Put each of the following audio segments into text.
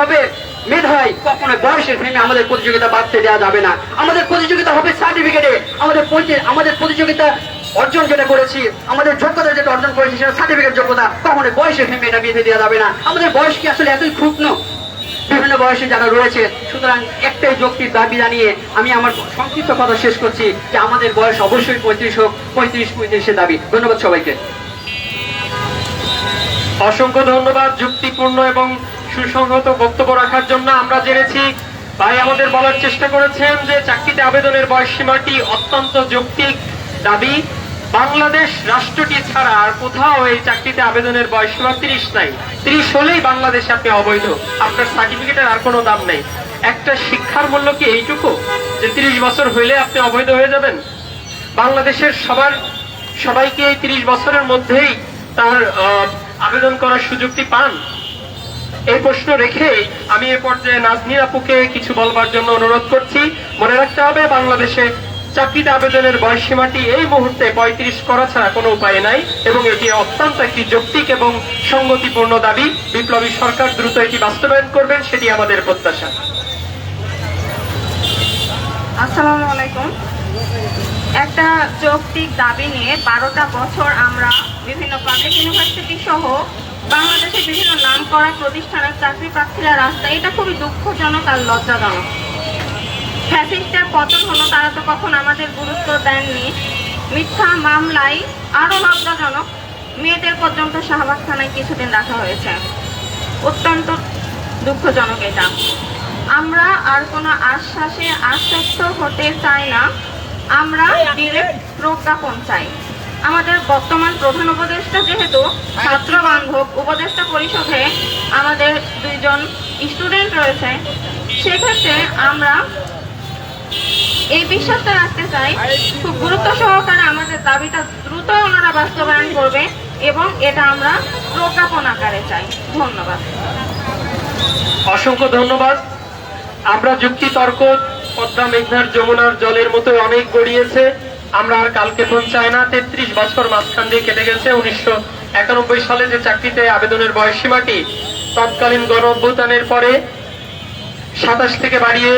হবে মেধায় কখনো বয়সের ফ্রেমে আমাদের প্রতিযোগিতা বাড়তে দেওয়া যাবে না। আমাদের প্রতিযোগিতা হবে সার্টিফিকেটে আমাদের আমাদের প্রতিযোগিতা অর্জন যেটা করেছি, আমাদের যোগ্যতা যেটা অর্জন করেছি, সেটা সার্টিফিকেট যোগ্যতা কখনো বয়সের ফ্রেমে এটা বেঁধে দেওয়া যাবে না। আমাদের বয়স কি আসলে এতই ক্ষুণ্ণ? বিভিন্ন বয়সে যারা রয়েছে, সুতরাং একটাই যৌক্তিক দাবি জানিয়ে আমি আমার সংক্ষিপ্ত কথা শেষ করছি যে আমাদের বয়স অবশ্যই পঁয়ত্রিশ হোক, পঁয়ত্রিশ পঁয়ত্রিশের দাবি। ধন্যবাদ সবাইকে। অসংখ্য ধন্যবাদ, যুক্তিপূর্ণ এবং সুসংহত বক্তব্য রাখার জন্য আমরা জেনেছি। ভাই আমাদের বলার চেষ্টা করেছেন যে চাকরিতে আবেদনের বয়স সীমাটি অত্যন্ত যৌক্তিক দাবি। বাংলাদেশ রাষ্ট্রটি ছাড়া আর কোথাও এই চাকরিতে আবেদনের বয়স সীমা তিরিশ নাই। তিরিশ হলেই বাংলাদেশে আপনি অবৈধ। আপনার সার্টিফিকেটের আর কোনো দাম নেই। একটা শিক্ষার মূল্য কি এইটুকু? যে তিরিশ বছর হইলে আপনি অবৈধ হয়ে যাবেন? বাংলাদেশের সবার, সবাইকে এই তিরিশ বছরের মধ্যেই তার আবেদন করার সুযোগটি পান। এই প্রশ্ন রেখে আমি এ পর্যায়ে নাজনীর আপুকে কিছু বলবার জন্য অনুরোধ করছি। মনে রাখতে হবে, বাংলাদেশে চাকরিতে আবেদনের বয়সসীমাটি এই মুহূর্তে পঁয়ত্রিশ করা ছাড়া কোনো উপায় নাই এবং এটি অত্যন্ত একটি যৌক্তিক এবং সঙ্গতিপূর্ণ দাবি। বিপ্লবী সরকার দ্রুত এটি বাস্তবায়ন করবেন, সেটি আমাদের প্রত্যাশা। আসসালামু আলাইকুম। একটা যৌক্তিক দাবি নিয়ে বারোটা বছর আমরা বিভিন্ন পাবলিক ইউনিভার্সিটি সহ বাংলাদেশের বিভিন্ন নাম করা প্রতিষ্ঠানের চাকরি প্রার্থীরা রাস্তায় এটা খুবই দুঃখজনক আর লজ্জাজনক। ফ্যাসিস্টের পতন হলো তারা তো কখন আমাদের গুরুত্ব দেননি। মিথ্যা মামলায় আরও লজ্জাজনক মেয়েদের পর্যন্ত শাহবাগ থানায় কিছুদিন রাখা হয়েছে। অত্যন্ত দুঃখজনক এটা। আমরা আর কোনো আশ্বাসে আশ্বস্ত হতে চাই না। আমরা ডিরেক্ট প্রজ্ঞাপন চাই। আমাদের বর্তমান প্রধান উপদেষ্টা যেহেতু, ছাত্র বান্ধব উপদেষ্টা পরিষদে আমাদের দুইজন স্টুডেন্ট রয়েছে, সেক্ষেত্রে আমরা এই বিশ্বাসটা রাখতে চাই, খুব গুরুত্ব সহকারে আমাদের দাবিটা দ্রুত ওনারা বাস্তবায়ন করবে এবং এটা আমরা প্রজ্ঞাপন আকারে চাই। ধন্যবাদ। অসংখ্য ধন্যবাদ। আমরা যুক্তি তর্ক, পদ্মা মেঘনার যমুনার জলের মতো অনেক গড়িয়েছে। আমরা আর কালকেতন চাই না। তেত্রিশ বছর মাঝখান দিয়ে কেটে গেছে। উনিশশো একানব্বই সালে যে চাকরিতে আবেদনের বয়সীমাটি তৎকালীন গণ অভ্যুত্থানের পরে সাতাশ থেকে বাড়িয়ে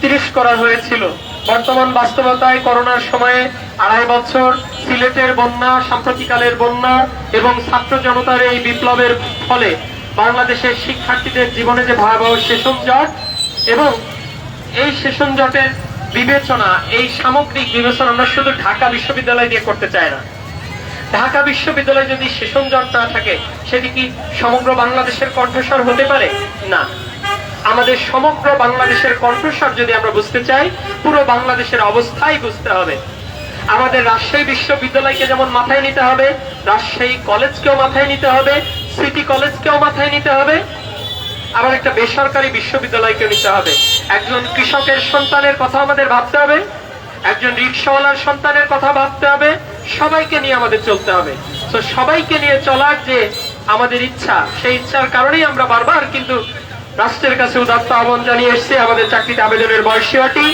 তিরিশ করা হয়েছিল। বর্তমান বাস্তবতায় করোনার সময়ে আড়াই বছর সিলেটের বন্যা সাম্প্রতিকালের বন্যা এবং ছাত্র জনতার এই বিপ্লবের ফলে বাংলাদেশের শিক্ষার্থীদের জীবনে যে ভয়াবহ সেশন জট এবং এই সেশন জটের বিবেচনা, এই সামগ্রিক বিবেচনা আমরা শুধু ঢাকা বিশ্ববিদ্যালয় দিয়ে করতে চাই না। ঢাকা বিশ্ববিদ্যালয়ে যদি সেশন জট না থাকে, সেটি কি সমগ্র বাংলাদেশের কণ্ঠস্বর হতে পারে? না। আমাদের সমগ্র বাংলাদেশের কণ্ঠস্বর যদি আমরা বুঝতে চাই, পুরো বাংলাদেশের অবস্থাই বুঝতে হবে। আমাদের রাজশাহী বিশ্ববিদ্যালয়কে যেমন মাথায় নিতে হবে, রাজশাহী কলেজকেও মাথায় নিতে হবে, সিটি কলেজকেও মাথায় নিতে হবে আবার একটা বেসরকারি বিশ্ববিদ্যালয়কে নিতে হবে। একজন কৃষকের সন্তানের কথা আমাদের ভাবতে হবে, একজন রিক্সাওয়ালার সন্তানের কথা ভাবতে হবে, সবাইকে নিয়ে আমাদের চলতে হবে। তো সবাইকে নিয়ে চলার যে আমাদের ইচ্ছা, সেই ইচ্ছার কারণেই আমরা বারবার কিন্তু রাষ্ট্রের কাছে উদাত্ত আহ্বান জানিয়ে এসেছি, আমাদের চাকরিতে আবেদনের বয়সীয়টি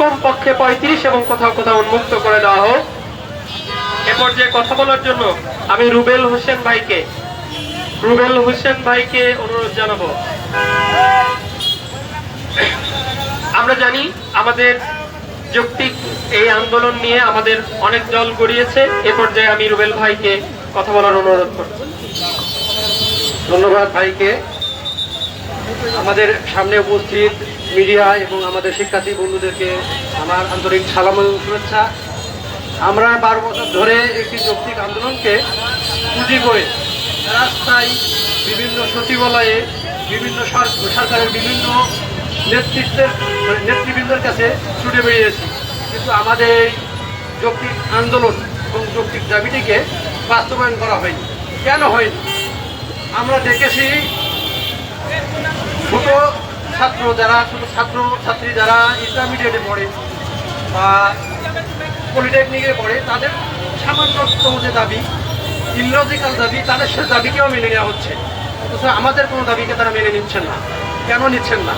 কমপক্ষে পঁয়ত্রিশ এবং কোথাও কোথাও উন্মুক্ত করে দেওয়া হোক। এ পর্যায়ে কথা বলার জন্য আমি রুবেল হোসেন ভাইকে, রুবেল হোসেন ভাইকে অনুরোধ জানাব। আমরা জানি আমাদের যৌক্তিক এই আন্দোলন নিয়ে আমাদের অনেক দল গড়িয়েছে। এ পর্যায়ে আমি রুবেল ভাইকে কথা বলার অনুরোধ করছি ধন্যবাদ ভাইকে। আমাদের সামনে উপস্থিত মিডিয়া এবং আমাদের শিক্ষার্থী বন্ধুদেরকে আমার আন্তরিক সালাম এবং শুভেচ্ছা। আমরা বারো বছর ধরে একটি যৌক্তিক আন্দোলনকে পুঁজি করে রাস্তায় বিভিন্ন সচিবালয়ে বিভিন্ন সরকারের বিভিন্ন নেতৃত্বের, নেতৃবৃন্দের কাছে ছুটে বেরিয়েছি। কিন্তু আমাদের এই যৌক্তিক আন্দোলন এবং যৌক্তিক দাবিটিকে বাস্তবায়ন করা হয়নি। কেন হয়নি? আমরা দেখেছি ছোট ছাত্র যারা, ছোট ছাত্র, ছাত্রী যারা ইন্টারমিডিয়েটে পড়ে বা পলিটেকনিকে পড়ে, তাদের সামান্যতম যে দাবি ইলজিক্যাল দাবি, তাদের সে দাবিকেও মেনে নেওয়া হচ্ছে। অথচ আমাদের কোনো দাবিকে তারা মেনে নিচ্ছেন না। কেন নিচ্ছেন না?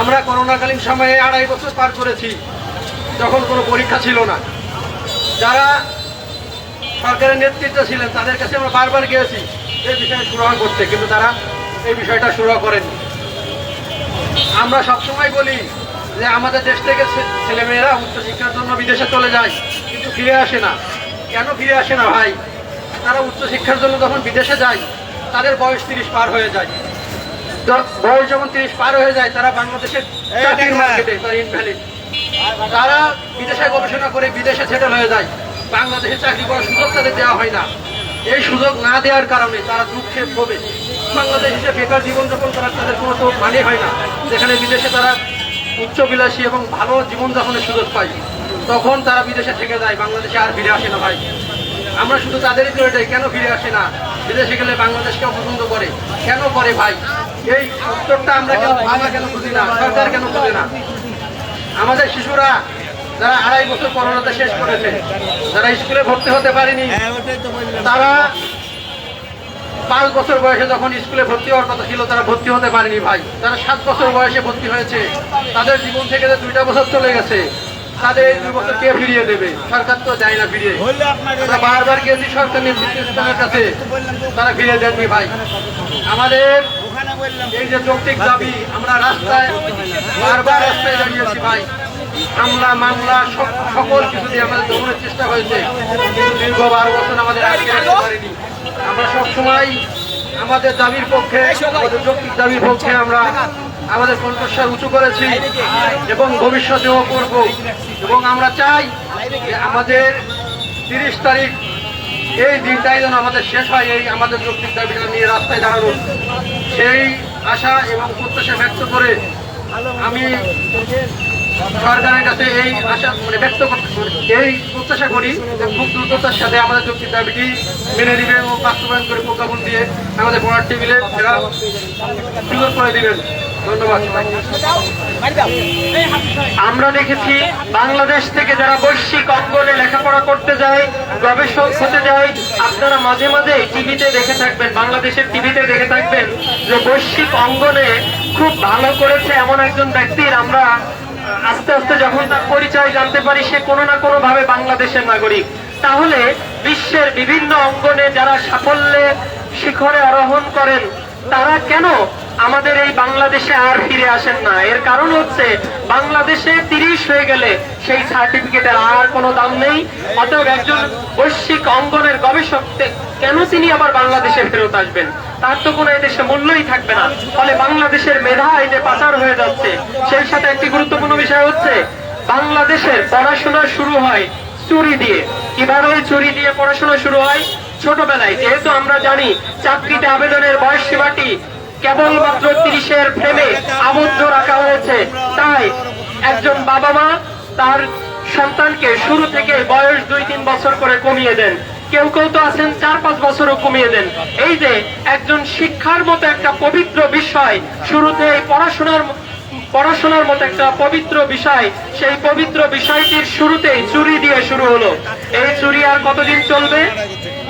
আমরা করোনাকালীন সময়ে আড়াই বছর পার করেছি যখন কোনো পরীক্ষা ছিল না। যারা সরকারের নেতৃত্ব ছিলেন, তাদের কাছে আমরা বারবার গিয়েছি এই বিষয়ে গ্রহণ করতে, কিন্তু তারা এই বিষয়টা শুরু করেন আমরা সবসময় বলি যে আমাদের দেশ থেকে ছেলেমেয়েরা উচ্চশিক্ষার জন্য বিদেশে চলে যায়, কিন্তু ফিরে আসে না। কেন ফিরে আসে না ভাই? তারা উচ্চশিক্ষার জন্য যখন বিদেশে যায় তাদের বয়স তিরিশ পার হয়ে যায়। তো বয়স যখন তিরিশ পার হয়ে যায় তারা বাংলাদেশের চাকরির মার্কেটে তারা ইনভ্যালিড তারা বিদেশে গবেষণা করে বিদেশে সেটেল হয়ে যায়। বাংলাদেশে চাকরি করার সুযোগ তাদের দেওয়া হয় না। এই সুযোগ না দেওয়ার কারণে তারা দুঃখে ভোগে। বাংলাদেশ এসে বেকার জীবনযাপন করার তাদের কোনো তো মানে হয় না। যেখানে বিদেশে তারা উচ্চবিলাসী এবং ভালো জীবনযাপনের সুযোগ পায়। তখন তারা বিদেশে থেকে যায়। বাংলাদেশে আর ফিরে আসে না ভাই। আমরা শুধু তাদেরই তো এটাই কেন ফিরে আসে না? বিদেশে গেলে বাংলাদেশকে অপছন্দ করে। কেন করে ভাই? এই উত্তরটা আমরা কেন আমরা কেন খুঁজি না? সরকার কেন খুঁজে না? আমাদের শিশুরা যারা আড়াই বছর করোনাতে শেষ করেছে যারা স্কুলে ভর্তি হতে পারেনি তারা পাঁচ বছর বয়সে যখন স্কুলে ভর্তি হওয়ার কথা ছিল তারা ভর্তি হতে পারেনি ভাই। তারা সাত বছর বয়সে ভর্তি হয়েছে। তাদের জীবন থেকে যে দুইটা বছর চলে গেছে তাদের এই দুই বছর কে ফিরিয়ে দেবে? সরকার তো দেয় না ফিরিয়ে। আমরা বারবার গিয়েছি সরকার নেতৃত্বের কাছে। তারা ফিরিয়ে দেননি ভাই। আমাদের এই যে যৌক্তিক দাবি আমরা রাস্তায় বারবার রাস্তায় দাঁড়িয়েছি ভাই। হামলা মামলা সব- সকল কিছু দিয়ে আমাদের দমনের চেষ্টা হয়েছে। দীর্ঘ বারো বছর আমাদের আটকে রাখতে পারিনি। আমরা সবসময় আমাদের দাবির পক্ষে আমাদের যৌক্তিক দাবির পক্ষে আমরা আমাদের কণ্ঠস্বর উঁচু করেছি এবং ভবিষ্যতেও করব। এবং আমরা চাই যে আমাদের তিরিশ তারিখ এই দিনটাই যেন আমাদের শেষ হয়, এই আমাদের যৌক্তিক দাবিটা নিয়ে রাস্তায় দাঁড়ানো সেই আশা এবং প্রত্যাশা ব্যক্ত করে আমি সরকারের কাছে এই আশা মানে ব্যক্ত এই প্রত্যাশা করি খুব দ্রুততার সাথে আমাদের যৌক্তিক দাবিটি মেনে নেবে এবং বাস্তবায়ন করে প্রজ্ঞাপন দিয়ে আমাদের পড়ার টেবিলে এরা সুযোগ করে দিবেন। আমরা দেখেছি বাংলাদেশ থেকে যারা বৈশ্বিক অঙ্গনে লেখাপড়া করতে যায়, গবেষক হতে যায়, আপনারা মাঝে মাঝে টিভিতে দেখে থাকবেন, বাংলাদেশের টিভিতে দেখে থাকবেন যে বৈশ্বিক অঙ্গনে খুব ভালো করেছে এমন একজন ব্যক্তির আমরা আস্তে আস্তে যখন তার পরিচয় জানতে পারি, সে কোনো না কোনো ভাবে বাংলাদেশের নাগরিক। তাহলে বিশ্বের বিভিন্ন অঙ্গনে যারা সাফল্যে শিখরে আরোহণ করেন, তারা কেন আমাদের এই বাংলাদেশে আর ফিরে আসেন না। এর কারণ হচ্ছে, বাংলাদেশে তিরিশ হয়ে গেলে সেই সার্টিফিকেটের আর কোনো দাম নেই। অতএব একজন বৈশ্বিক অঙ্গনের গবেষক কেন তিনি আবার বাংলাদেশে ফেরত আসবেন? তার তো কোনো এদেশে মূল্যই থাকবে না। ফলে বাংলাদেশের মেধা এই যে পাচার হয়ে যাচ্ছে, সেই সাথে একটি গুরুত্বপূর্ণ বিষয় হচ্ছে, বাংলাদেশের পড়াশোনা শুরু হয় চুরি দিয়ে। কীভাবে চুরি দিয়ে পড়াশোনা শুরু হয়? ছোটবেলায়, যেহেতু আমরা জানি, চাকরিতে আবেদনের বয়স সীমাটি কেবলমাত্র তিরিশের ফ্রেমে আবদ্ধ রাখা হয়েছে। তাই একজন বাবা মা তার সন্তানকে শুরু থেকে বয়স দুই তিন বছর করে কমিয়ে দেন। কেউ কেউ তো আছেন চার পাঁচ বছরও কমিয়ে দেন। এই যে একজন শিক্ষার মতো একটা পবিত্র বিষয়, শুরুতে পড়াশোনার পড়াশোনার মতো একটা পবিত্র বিষয়, সেই পবিত্র বিষয়টির শুরুতেই চুরি দিয়ে শুরু হলো। এই চুরি আর কতদিন চলবে?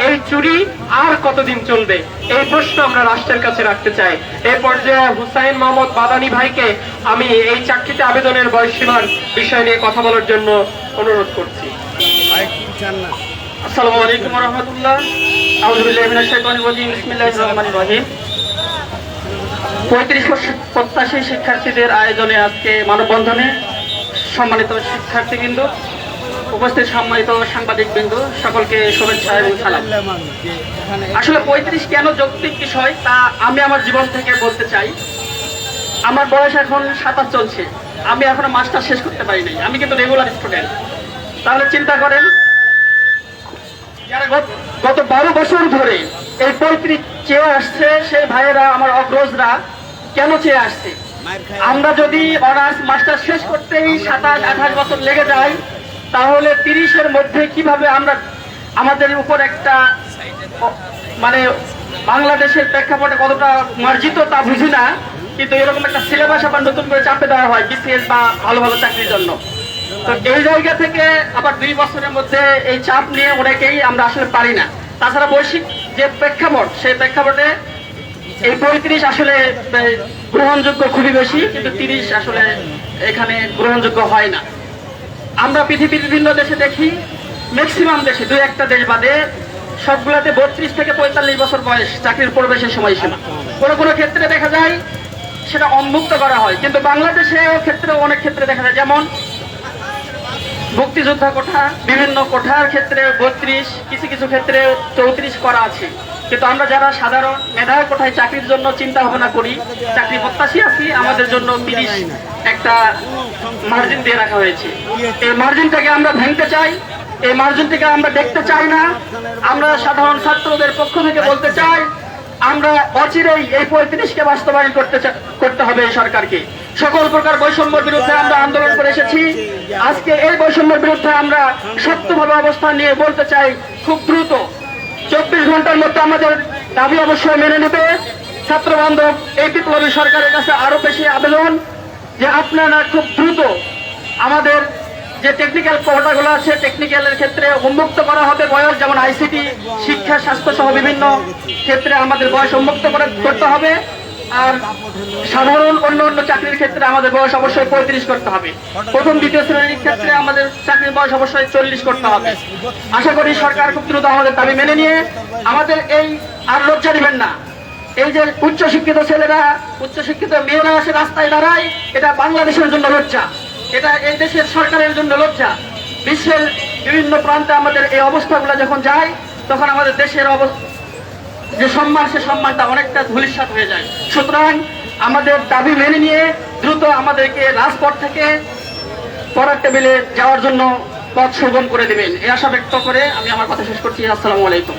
এই চুরি আর কতদিন চলবে? এই প্রশ্ন আমরা রাষ্ট্রের কাছে রাখতে চাই। এই পর্যায়ে হুসাইন মোহাম্মদ বাদানি ভাইকে আমি এই চাকরিতে আবেদনের বয়সীমার বিষয় নিয়ে কথা বলার জন্য অনুরোধ করছি। প্রত্যাশী শিক্ষার্থীদের আয়োজনে আজকে মানববন্ধনে সম্মানিত শিক্ষার্থীবৃন্দ উপস্থিত সম্মানিত সাংবাদিকবৃন্দ, সকলকে শুভেচ্ছা এবং সালাম। আসলে পঁয়ত্রিশ কেন যৌক্তিক বিষয় তা আমি আমার জীবন থেকে বলতে চাই। আমার বয়স এখন সাতাশ চলছে। আমি এখনও মাস্টার শেষ করতে পারিনি আমি কিন্তু রেগুলার স্টুডেন্ট। তাহলে চিন্তা করেন, যারা গত- গত বারো বছর ধরে এই পঁয়ত্রিশ চেয়ে আসছে, সেই ভাইয়েরা আমার অগ্রজরা কেন চেয়ে আসছে? আমরা যদি অনার্স মাস্টার শেষ করতেই সাতাশ, আঠাশ বছর লেগে যায় তাহলে তিরিশের মধ্যে কীভাবে আমরা আমাদের উপর একটা মানে বাংলাদেশের প্রেক্ষাপটে কতটা মার্জিত তা বুঝি না, কিন্তু এরকম একটা সিলেবাস আবার নতুন করে চাপে দেওয়া হয় বিসিএস বা ভালো ভালো চাকরির জন্য। তো এই জায়গা থেকে আবার দুই বছরের মধ্যে এই চাপ নিয়ে অনেকেই আমরা আসলে পারি না। তাছাড়া বৈশ্বিক যে প্রেক্ষাপট, সেই প্রেক্ষাপটে এই পঁয়ত্রিশ আসলে গ্রহণযোগ্য খুবই বেশি, কিন্তু তিরিশ আসলে এখানে গ্রহণযোগ্য হয় না। আমরা পৃথিবীর বিভিন্ন দেশে দেখি ম্যাক্সিমাম দেশে দু একটা দেশ বাদে সবগুলাতে বত্রিশ থেকে পঁয়তাল্লিশ বছর বয়স চাকরির প্রবেশের সময়সীমা। কোনো কোনো ক্ষেত্রে দেখা যায় সেটা উন্মুক্ত করা হয়, কিন্তু বাংলাদেশে ক্ষেত্রে অনেক ক্ষেত্রে দেখা যায়। যেমন মুক্তিযোদ্ধা কোঠা, বিভিন্ন কোঠার ক্ষেত্রে বত্রিশ, কিছু কিছু ক্ষেত্রে চৌত্রিশ করা আছে। কিন্তু আমরা যারা সাধারণ মেধার কোথায় চাকরির জন্য চিন্তা ভাবনা করি, চাকরি প্রত্যাশী আছি, আমাদের জন্য তিরিশ একটা মার্জিন দিয়ে রাখা হয়েছে। এই মার্জিনটাকে আমরা ভাঙতে চাই, এই মার্জিনটাকে আমরা দেখতে চাই না। আমরা সাধারণ ছাত্রদের পক্ষ থেকে বলতে চাই, আমরা অচিরেই এই পঁয়ত্রিশকে বাস্তবায়ন করতে করতে হবে এই সরকারকে। সকল প্রকার বৈষম্যের বিরুদ্ধে আমরা আন্দোলন করে এসেছি। আজকে এই বৈষম্যের বিরুদ্ধে আমরা শক্তভাবে অবস্থান নিয়ে বলতে চাই, খুব দ্রুত চব্বিশ ঘণ্টার মধ্যে আমাদের দাবি অবশ্যই মেনে নিতে ছাত্র বান্ধব, এই বিপ্লবী সরকারের কাছে আরও বেশি আবেদন যে আপনারা খুব দ্রুত আমাদের যে টেকনিক্যাল কোটাগুলো আছে টেকনিক্যালের ক্ষেত্রে উন্মুক্ত করা হবে বয়স, যেমন আইসিটি শিক্ষা স্বাস্থ্য সহ বিভিন্ন ক্ষেত্রে আমাদের বয়স উন্মুক্ত করে করতে হবে। আর সাধারণ অন্য অন্য চাকরির ক্ষেত্রে আমাদের বয়স অবশ্যই পঁয়ত্রিশ করতে হবে। প্রথম, দ্বিতীয় শ্রেণির ক্ষেত্রে আমাদের চাকরির বয়স অবশ্যই চল্লিশ করতে হবে। আশা করি সরকার খুব দ্রুত আমাদের দাবি মেনে নিয়ে আমাদের এই আর লজ্জা দিবেন না। এই যে উচ্চ শিক্ষিত ছেলেরা উচ্চ শিক্ষিত মেয়েরা আসে রাস্তায় দাঁড়ায়, এটা বাংলাদেশের জন্য লজ্জা। এটা এই দেশের সরকারের জন্য লজ্জা। বিশ্বের বিভিন্ন প্রান্তে আমাদের এই অবস্থাগুলো যখন যায়, তখন আমাদের দেশের অবস্থা যে সম্মান, সে সম্মানটা অনেকটা ধূলিসাৎ হয়ে যায়। সুতরাং আমাদের দাবি মেনে নিয়ে দ্রুত আমাদেরকে রাজপথ থেকে পড়ার টেবিলে যাওয়ার জন্য পথ সুগম করে দেবেন। এই আশা ব্যক্ত করে আমি আমার কথা শেষ করছি। আসসালামু আলাইকুম।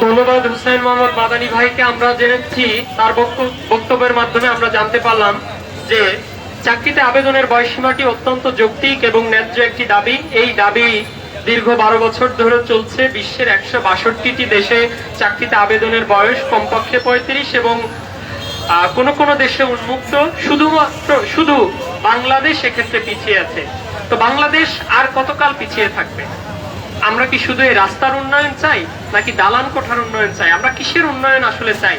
ধন্যবাদ হুসাইন মোহাম্মদ মাদানী ভাইকে। আমরা জেনেছি, তার বক্ত- বক্তব্যের মাধ্যমে আমরা জানতে পারলাম যে চাকরিতে আবেদনের বয়সীমাটি অত্যন্ত যৌক্তিক এবং ন্যায্য একটি দাবি। এই দাবি দীর্ঘ বারো বছর ধরে চলছে বিশ্বের একশো বাষট্টিটি দেশে চাকরিতে আবেদনের বয়স কমপক্ষে পঁয়ত্রিশ এবং কোনো কোনো দেশে উন্মুক্ত, শুধুমাত্র, শুধু বাংলাদেশ এক্ষেত্রে পিছিয়ে আছে। তো বাংলাদেশ আর কতকাল পিছিয়ে থাকবে? আমরা কি শুধু এই রাস্তার উন্নয়ন চাই, নাকি দালান কোঠার উন্নয়ন চাই? আমরা কিসের উন্নয়ন আসলে চাই?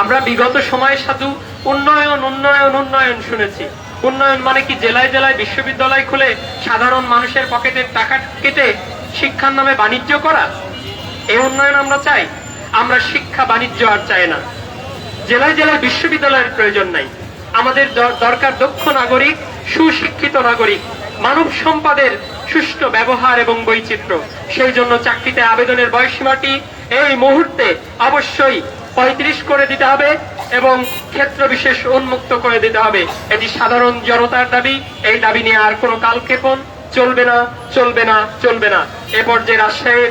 আমরা বিগত সময়ে শুধু উন্নয়ন উন্নয়ন উন্নয়ন শুনেছি। উন্নয়ন মানে কি? জেলায় জেলায় বিশ্ববিদ্যালয় খুলে সাধারণ মানুষের পকেটের টাকা কেটে শিক্ষার নামে বাণিজ্য করা? এই উন্নয়ন আমরা চাই। আমরা শিক্ষা, বাণিজ্য আর চাই না। জেলায় জেলায় বিশ্ববিদ্যালয়ের প্রয়োজন নাই। আমাদের দর- দরকার দক্ষ নাগরিক, সুশিক্ষিত নাগরিক, মানব সম্পদের সুষ্ঠু ব্যবহার এবং বৈচিত্র্য। সেই জন্য চাকরিতে আবেদনের বয়সীমাটি এই মুহূর্তে অবশ্যই পঁয়ত্রিশ করে দিতে হবে। এবং ক্ষেত্র বিশেষ উন্মুক্ত করে দিতে হবে। এটি সাধারণ জনতার দাবি। এই দাবি নিয়ে আর কোনো কালক্ষেপণ চলবে না চলবে না চলবে না। এ পর্যায়ে রাজশাহীর